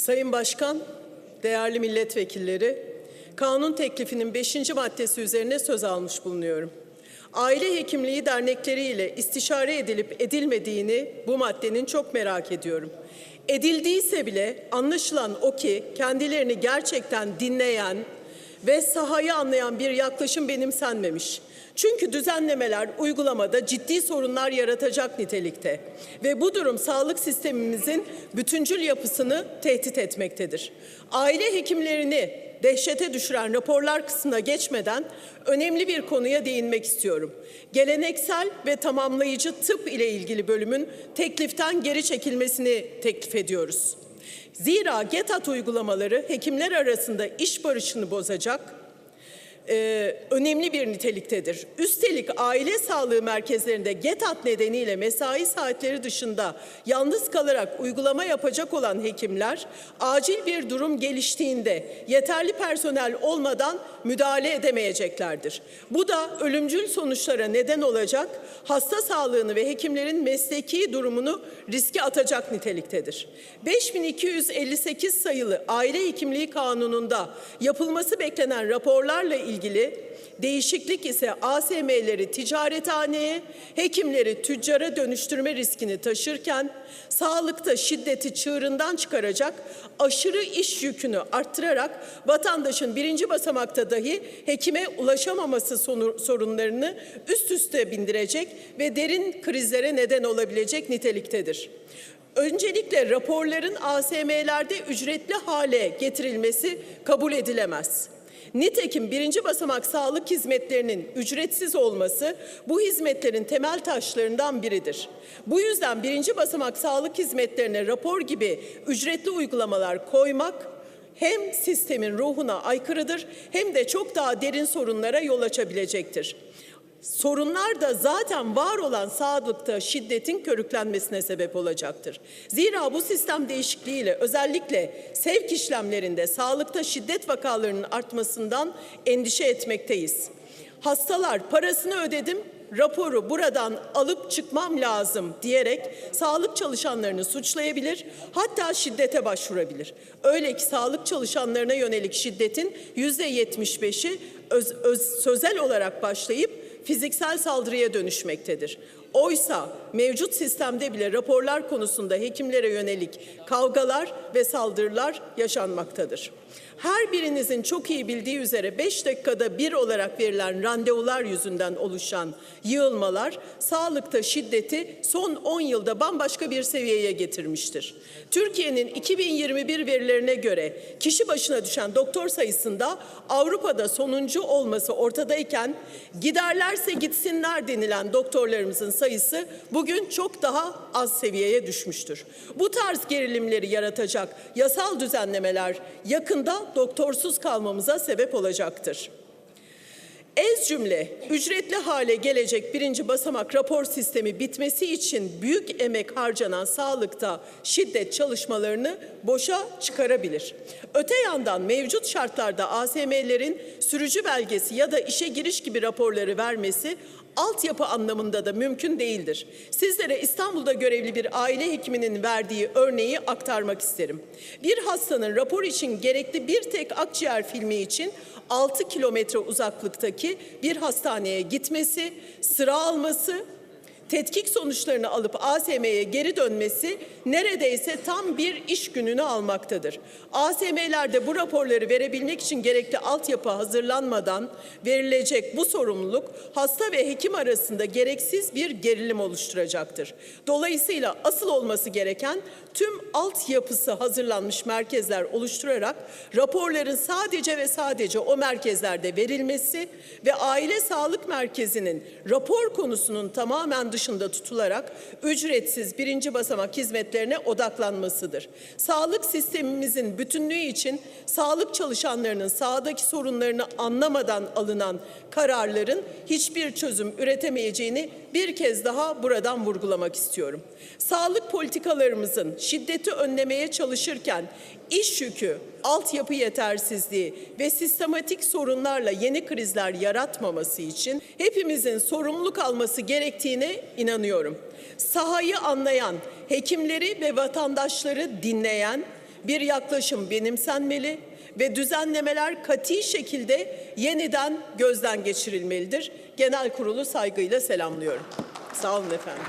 Sayın Başkan, değerli milletvekilleri, kanun teklifinin 5. maddesi üzerine söz almış bulunuyorum. Aile hekimliği dernekleriyle istişare edilip edilmediğini bu maddenin çok merak ediyorum. Edildiyse bile anlaşılan o ki kendilerini gerçekten dinleyen ve sahayı anlayan bir yaklaşım benimsenmemiş. Çünkü düzenlemeler uygulamada ciddi sorunlar yaratacak nitelikte ve bu durum sağlık sistemimizin bütüncül yapısını tehdit etmektedir. Aile hekimlerini dehşete düşüren raporlar kısmına geçmeden önemli bir konuya değinmek istiyorum. Geleneksel ve tamamlayıcı tıp ile ilgili bölümün tekliften geri çekilmesini teklif ediyoruz. Zira GETAT uygulamaları hekimler arasında iş barışını bozacak, e, önemli bir niteliktedir. Üstelik aile sağlığı merkezlerinde GETAT nedeniyle mesai saatleri dışında yalnız kalarak uygulama yapacak olan hekimler acil bir durum geliştiğinde yeterli personel olmadan müdahale edemeyeceklerdir. Bu da ölümcül sonuçlara neden olacak, hasta sağlığını ve hekimlerin mesleki durumunu riske atacak niteliktedir. 5258 sayılı Aile Hekimliği Kanunu'nda yapılması beklenen raporlarla ilgili değişiklik ise ASM'leri ticarethaneye, hekimleri tüccara dönüştürme riskini taşırken sağlıkta şiddeti çığırından çıkaracak aşırı iş yükünü arttırarak vatandaşın birinci basamakta dahi hekime ulaşamaması sorunlarını üst üste bindirecek ve derin krizlere neden olabilecek niteliktedir. Öncelikle raporların ASM'lerde ücretli hale getirilmesi kabul edilemez. Nitekim birinci basamak sağlık hizmetlerinin ücretsiz olması bu hizmetlerin temel taşlarından biridir. Bu yüzden birinci basamak sağlık hizmetlerine rapor gibi ücretli uygulamalar koymak hem sistemin ruhuna aykırıdır hem de çok daha derin sorunlara yol açabilecektir. Sorunlar da zaten var olan sağlıkta şiddetin körüklenmesine sebep olacaktır. Zira bu sistem değişikliğiyle özellikle sevk işlemlerinde sağlıkta şiddet vakalarının artmasından endişe etmekteyiz. Hastalar parasını ödedim, raporu buradan alıp çıkmam lazım diyerek sağlık çalışanlarını suçlayabilir, hatta şiddete başvurabilir. Öyle ki sağlık çalışanlarına yönelik şiddetin yüzde yetmiş beşi öz, öz- sözel olarak başlayıp fiziksel saldırıya dönüşmektedir. Oysa mevcut sistemde bile raporlar konusunda hekimlere yönelik kavgalar ve saldırılar yaşanmaktadır. Her birinizin çok iyi bildiği üzere 5 dakikada bir olarak verilen randevular yüzünden oluşan yığılmalar sağlıkta şiddeti son 10 yılda bambaşka bir seviyeye getirmiştir. Türkiye'nin 2021 verilerine göre kişi başına düşen doktor sayısında Avrupa'da sonuncu olması ortadayken giderlerse gitsinler denilen doktorlarımızın sayısı bugün çok daha az seviyeye düşmüştür. Bu tarz gerilimleri yaratacak yasal düzenlemeler yakında doktorsuz kalmamıza sebep olacaktır. Ez cümle ücretli hale gelecek birinci basamak rapor sistemi bitmesi için büyük emek harcanan sağlıkta şiddet çalışmalarını boşa çıkarabilir. Öte yandan mevcut şartlarda ASM'lerin sürücü belgesi ya da işe giriş gibi raporları vermesi altyapı anlamında da mümkün değildir. Sizlere İstanbul'da görevli bir aile hekiminin verdiği örneği aktarmak isterim. Bir hastanın rapor için gerekli bir tek akciğer filmi için 6 kilometre uzaklıktaki bir hastaneye gitmesi, sıra alması, tetkik sonuçlarını alıp ASM'ye geri dönmesi neredeyse tam bir iş gününü almaktadır. ASM'lerde bu raporları verebilmek için gerekli altyapı hazırlanmadan verilecek bu sorumluluk hasta ve hekim arasında gereksiz bir gerilim oluşturacaktır. Dolayısıyla asıl olması gereken tüm altyapısı hazırlanmış merkezler oluşturarak raporların sadece ve sadece o merkezlerde verilmesi ve aile sağlık merkezinin rapor konusunun tamamen dışında tutularak ücretsiz birinci basamak hizmetlerine odaklanmasıdır. Sağlık sistemimizin bütünlüğü için sağlık çalışanlarının sahadaki sorunlarını anlamadan alınan kararların hiçbir çözüm üretemeyeceğini bir kez daha buradan vurgulamak istiyorum. Sağlık politikalarımızın şiddeti önlemeye çalışırken iş yükü, altyapı yetersizliği ve sistematik sorunlarla yeni krizler yaratmaması için hepimizin sorumluluk alması gerektiğine inanıyorum. Sahayı anlayan, hekimleri ve vatandaşları dinleyen bir yaklaşım benimsenmeli ve düzenlemeler kati şekilde yeniden gözden geçirilmelidir. Genel kurulu saygıyla selamlıyorum. Sağ olun efendim.